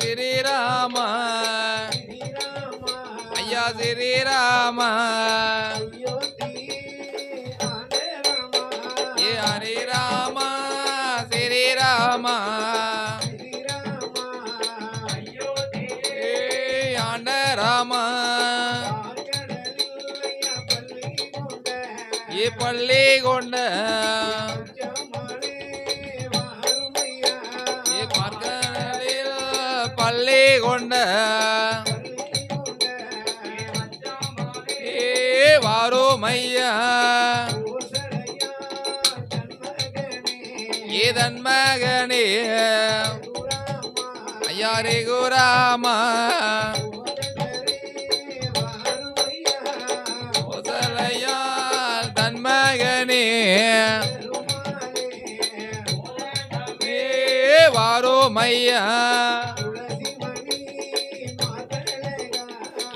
ஸ்ரீராமா ஐயா ஸ்ரீராமா. ஏ ஹரே ராமா ஸ்ரீராமா. ராமா. ஏ பள்ளி கொண்ட. ஏ வாரும் ஏதன் மகனே. ஐயாரே குராமா. மகனே. வாரோ மையா.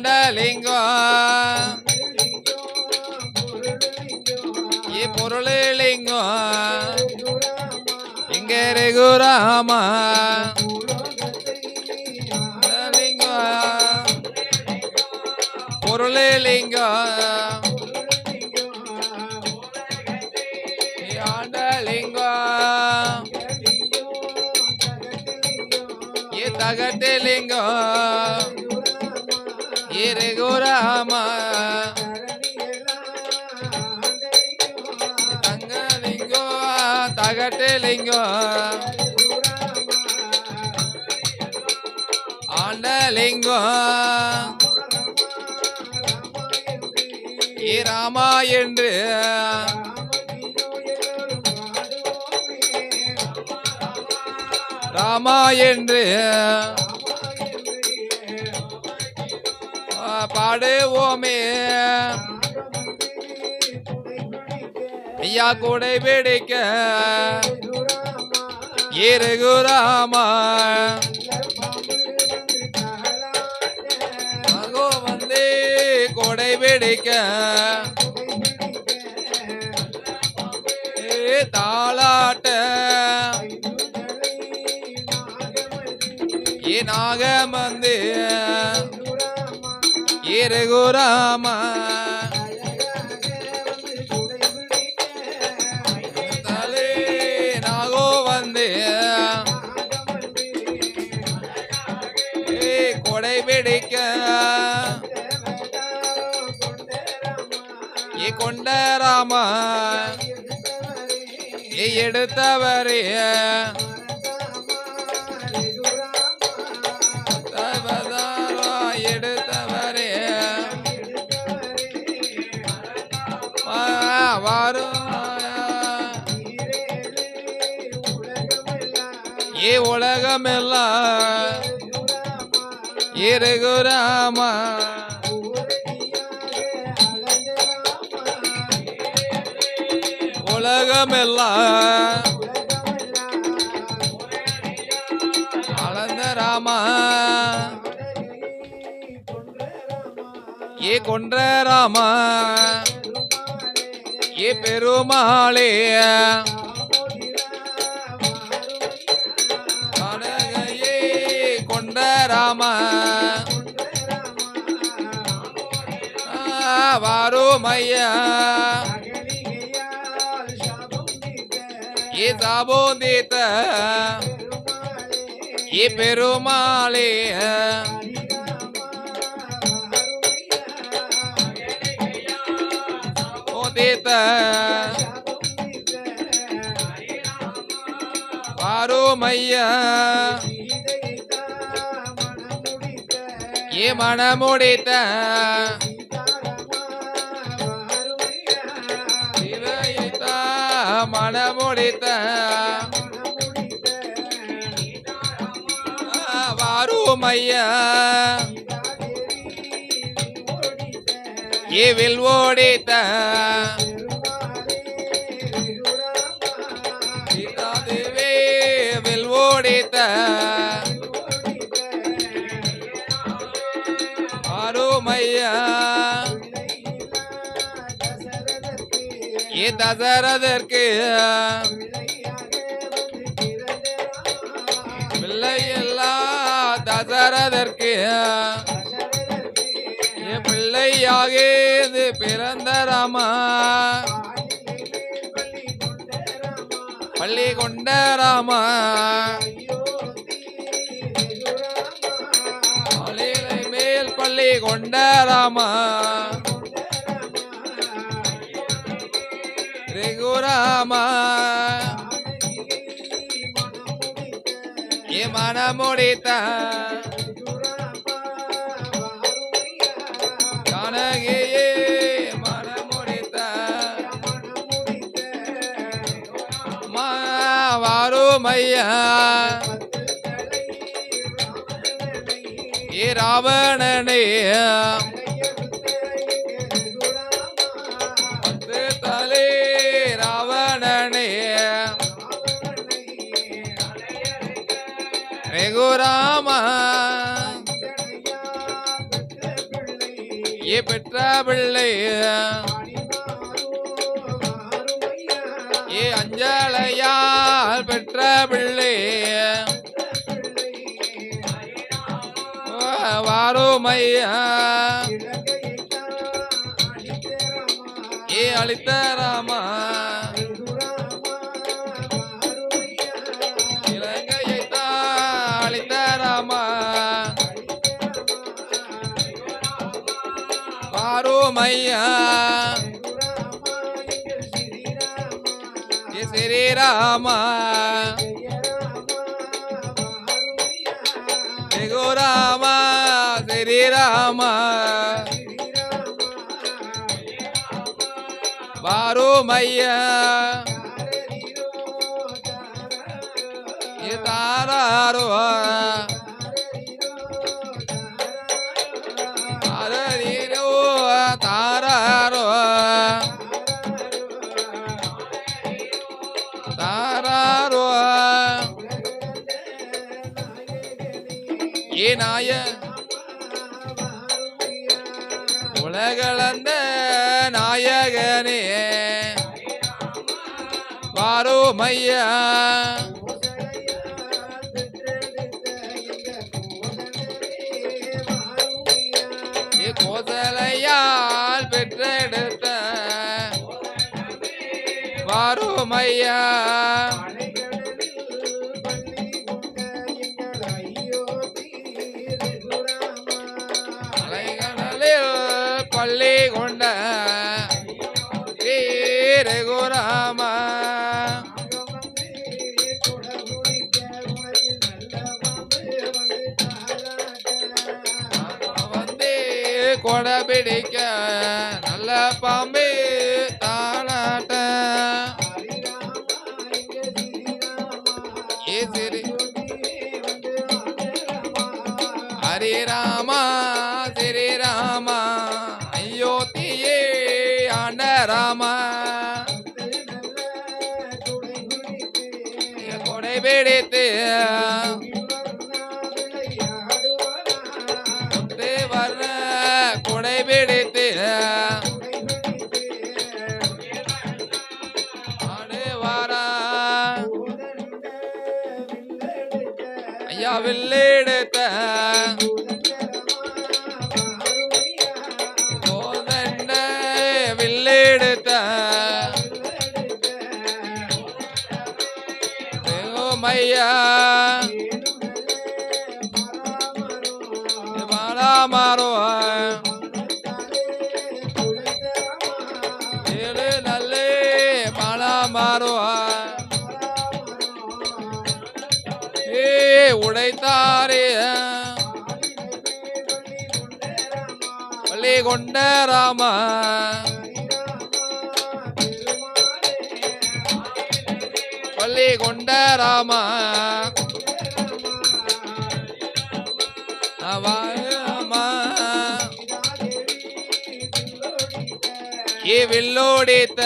ஏ ஆண்டலிங்கம் ஏ பொருளிலிங்கம். இங்க ரகுராமா. லிங்கம் பொருளிலிங்கம். ஏ ஆண்டலிங்கம். ஏ தகட்டிலிங்கம். ஏ ரகுராமா தங்கலிங்கம் தகட்டிலிங்கம் ஆண்டலிங்கம் ஏ ராமா என்று. ராமா என்று. பாடுவோமே. ஐயா கூடை பிடிக்க. ஏ ரகுராமா வந்து கொடை பிடிக்க. தாளாட்ட. ஏ நாகமந்தே ரகுராமா. தலே நாகோ வந்து. கொண்டராமா. எடுத்தவரே. ஏ உலகமெல்லாம் ஏ ரகுராமா உலகமெல்லாம் அளந்த ராமா ஏ கொன்ற ராமா ஏ பெருமாளே. அழகையே கொண்ட ராமா. வாரும் ஏ சாபோதித்த ஏ பீத்த ஆரோமைய ஏ மனமுடித்த. மனமுடித்த. வாருமையா இவில் ஓடித்த சீதாதேவி ஓடித்த அருமையா ஏ தசரதற்கு. பிள்ளை எல்லா தசரதற்கு. பிள்ளையாகேந்து பிள்ளையாக பிறந்த ராமா. பள்ளி கொண்ட ராமா. மேல் பள்ளி கொண்ட ராமா. ரெகுராமா ஏ மனமுடித்த ஐயா ஏ ராவணனே. பத்து தலே ராவணனே. ரெகுராமா. ஏ பெற்ற பிள்ளை. ஏ அஞ்சலையா. பெற்ற பிள்ளை வா- ஏ அளித்த ராமா. மையா அளித்த ராமா வாருமையா ஏ ஸ்ரீராமா ரெகுராமா ஸ்ரீராமா வாருமையா ஏ தாராரோ ஏ நாய உலகளந்த நாயகனே வாருமையா ஏ ஐயா அலைகடலில் பள்ளி கொண்ட ரகுராமா. வந்து கொடை பிடிக்க நல்ல பாம்பே. ஏ சரி ஹரிராமா ஸ்ரீராமா அயோத்தியே ஆண்ட ராமா. கொடை பிடித்து வர்ற கொடை பிடித்து ஐயா. மாலா மாறோ ஏழு நல்லே மாலா மாறோ ஏ உடைத்தாரே. பள்ளி கொண்ட ராமா பள்ளி கொண்ட ராமா. வில்லோடித்த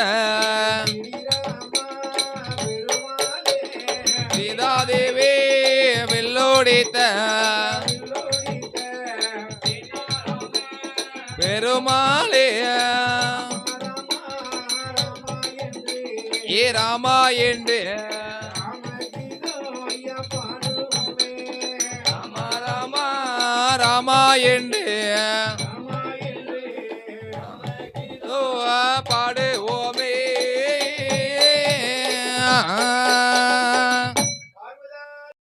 சீதாதேவி வில்லோடித்த பெருமாளே. ஏ ராமா என்று ராமா ராமா ராமா என்று